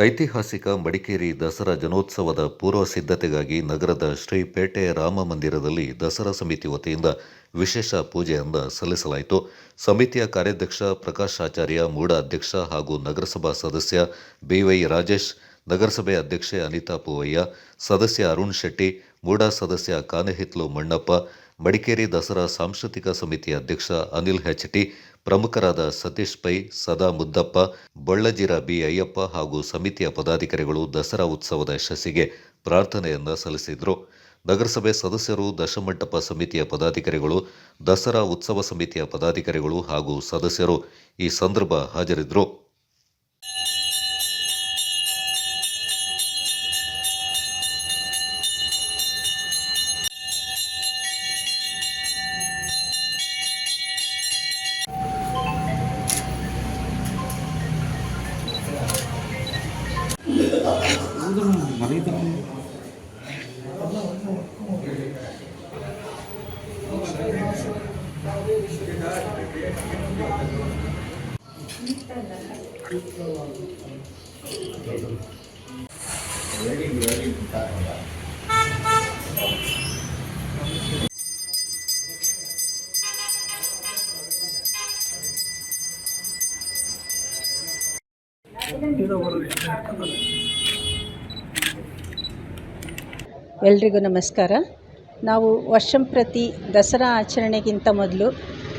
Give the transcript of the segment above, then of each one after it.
ಐತಿಹಾಸಿಕ ಮಡಿಕೇರಿ ದಸರಾ ಜನೋತ್ಸವದ ಪೂರ್ವ ಸಿದ್ಧತೆಗಾಗಿ ನಗರದ ಶ್ರೀಪೇಟೆ ರಾಮ ಮಂದಿರದಲ್ಲಿ ದಸರಾ ಸಮಿತಿ ವತಿಯಿಂದ ವಿಶೇಷ ಪೂಜೆಯಿಂದ ಸಲ್ಲಿಸಲಾಯಿತು. ಸಮಿತಿಯ ಕಾರ್ಯಾಧ್ಯಕ್ಷ ಪ್ರಕಾಶ್ ಆಚಾರ್ಯ, ಮೂಡ ಅಧ್ಯಕ್ಷ ಹಾಗೂ ನಗರಸಭಾ ಸದಸ್ಯ ಬಿವೈ ರಾಜೇಶ್, ನಗರಸಭೆ ಅಧ್ಯಕ್ಷೆ ಅನಿತಾ ಪೂವಯ್ಯ, ಸದಸ್ಯ ಅರುಣ್ ಶೆಟ್ಟಿ, ಮೂಡಾ ಸದಸ್ಯ ಕಾನೆಹಿತ್ಲು ಮಣ್ಣಪ್ಪ ಮಡಿಕೇರಿ ದಸರಾ ಸಾಂಸ್ಕೃತಿಕ ಸಮಿತಿ ಅಧ್ಯಕ್ಷ ಅನಿಲ್ ಹೆಚ್ಟಿ, ಪ್ರಮುಖರಾದ ಸತೀಶ್ ಪೈ, ಸದಾ ಮುದ್ದಪ್ಪ, ಬೊಳ್ಳಜಿರ ಬಿ ಅಯ್ಯಪ್ಪ ಹಾಗೂ ಸಮಿತಿಯ ಪದಾಧಿಕಾರಿಗಳು ದಸರಾ ಉತ್ಸವದ ಯಶಸ್ಸಿಗೆ ಪ್ರಾರ್ಥನೆಯನ್ನ ಸಲ್ಲಿಸಿದರು. ನಗರಸಭೆ ಸದಸ್ಯರು, ದಶಮಂಟಪ ಸಮಿತಿಯ ಪದಾಧಿಕಾರಿಗಳು, ದಸರಾ ಉತ್ಸವ ಸಮಿತಿಯ ಪದಾಧಿಕಾರಿಗಳು ಹಾಗೂ ಸದಸ್ಯರು ಈ ಸಂದರ್ಭ ಹಾಜರಿದ್ದರು சமுதிரம் மறைதான் இதை ஒரு ಎಲ್ರಿಗೂ ನಮಸ್ಕಾರ. ನಾವು ವರ್ಷಂಪ್ರತಿ ದಸರಾ ಆಚರಣೆಗಿಂತ ಮೊದಲು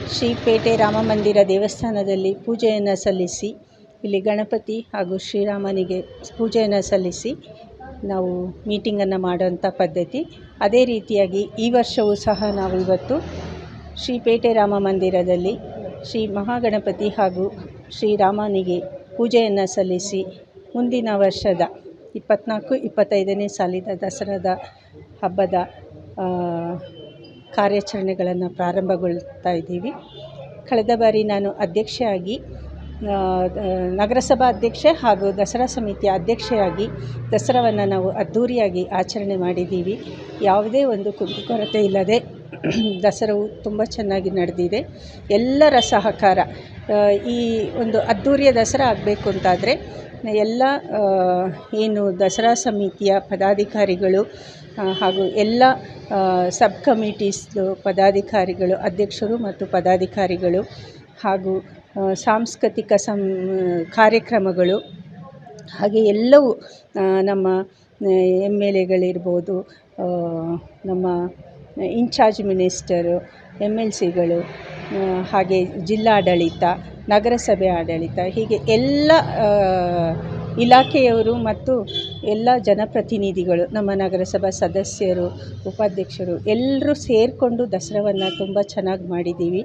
ಶ್ರೀಪೇಟೆ ರಾಮ ಮಂದಿರ ದೇವಸ್ಥಾನದಲ್ಲಿ ಪೂಜೆಯನ್ನು ಸಲ್ಲಿಸಿ, ಇಲ್ಲಿ ಗಣಪತಿ ಹಾಗೂ ಶ್ರೀರಾಮನಿಗೆ ಪೂಜೆಯನ್ನು ಸಲ್ಲಿಸಿ ನಾವು ಮೀಟಿಂಗನ್ನು ಮಾಡುವಂಥ ಪದ್ಧತಿ. ಅದೇ ರೀತಿಯಾಗಿ ಈ ವರ್ಷವೂ ಸಹ ನಾವು ಇವತ್ತು ಶ್ರೀಪೇಟೆ ರಾಮ ಮಂದಿರದಲ್ಲಿ ಶ್ರೀ ಮಹಾಗಣಪತಿ ಹಾಗೂ ಶ್ರೀರಾಮನಿಗೆ ಪೂಜೆಯನ್ನು ಸಲ್ಲಿಸಿ ಮುಂದಿನ ವರ್ಷದ ಇಪ್ಪತ್ತ್ನಾಲ್ಕು ಇಪ್ಪತ್ತೈದನೇ ಸಾಲಿನ ದಸರಾದ ಹಬ್ಬದ ಕಾರ್ಯಾಚರಣೆಗಳನ್ನು ಪ್ರಾರಂಭಗೊಳ್ತಾ ಇದ್ದೀವಿ. ಕಳೆದ ಬಾರಿ ನಾನು ಅಧ್ಯಕ್ಷೆಯಾಗಿ ನಗರಸಭಾ ಅಧ್ಯಕ್ಷೆ ಹಾಗೂ ದಸರಾ ಸಮಿತಿಯ ಅಧ್ಯಕ್ಷೆಯಾಗಿ ದಸರಾವನ್ನು ನಾವು ಅದ್ಧೂರಿಯಾಗಿ ಆಚರಣೆ ಮಾಡಿದ್ದೀವಿ. ಯಾವುದೇ ಒಂದು ಕುಂದುಕೊರತೆ ಇಲ್ಲದೆ ದಸರಾವು ತುಂಬ ಚೆನ್ನಾಗಿ ನಡೆದಿದೆ. ಎಲ್ಲರ ಸಹಕಾರ ಈ ಒಂದು ಅದ್ಧೂರಿಯ ದಸರಾ ಆಗಬೇಕು ಅಂತಾದರೆ, ಎಲ್ಲ ಏನು ದಸರಾ ಸಮಿತಿಯ ಪದಾಧಿಕಾರಿಗಳು ಹಾಗೂ ಎಲ್ಲ ಸಬ್ ಕಮಿಟೀಸ್ದು ಪದಾಧಿಕಾರಿಗಳು, ಅಧ್ಯಕ್ಷರು ಮತ್ತು ಪದಾಧಿಕಾರಿಗಳು ಹಾಗೂ ಸಾಂಸ್ಕೃತಿಕ ಸಂ, ಕಾರ್ಯಕ್ರಮಗಳು, ಹಾಗೆ ಎಲ್ಲವೂ ನಮ್ಮ ಎಂ ಎಲ್ ಎಗಳಿರ್ಬೋದು ನಮ್ಮ ಇನ್ಚಾರ್ಜ್ ಮಿನಿಸ್ಟರು ಎಂ ಎಲ್ ಸಿಗಳು ಹಾಗೆ ಜಿಲ್ಲಾಡಳಿತ, ನಗರಸಭೆ ಆಡಳಿತ, ಹೀಗೆ ಎಲ್ಲ ಇಲಾಖೆಯವರು ಮತ್ತು ಎಲ್ಲ ಜನಪ್ರತಿನಿಧಿಗಳು, ನಮ್ಮ ನಗರಸಭಾ ಸದಸ್ಯರು, ಉಪಾಧ್ಯಕ್ಷರು ಎಲ್ಲರೂ ಸೇರಿಕೊಂಡು ದಸರಾವನ್ನು ತುಂಬ ಚೆನ್ನಾಗಿ ಮಾಡಿದ್ದೀವಿ.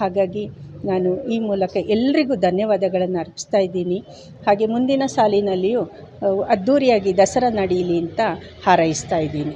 ಹಾಗಾಗಿ ನಾನು ಈ ಮೂಲಕ ಎಲ್ರಿಗೂ ಧನ್ಯವಾದಗಳನ್ನು ಅರ್ಪಿಸ್ತಾ ಇದ್ದೀನಿ. ಹಾಗೆ ಮುಂದಿನ ಸಾಲಿನಲ್ಲಿಯೂ ಅದ್ಧೂರಿಯಾಗಿ ದಸರಾ ನಡೀಲಿ ಅಂತ ಹಾರೈಸ್ತಾ ಇದ್ದೀನಿ.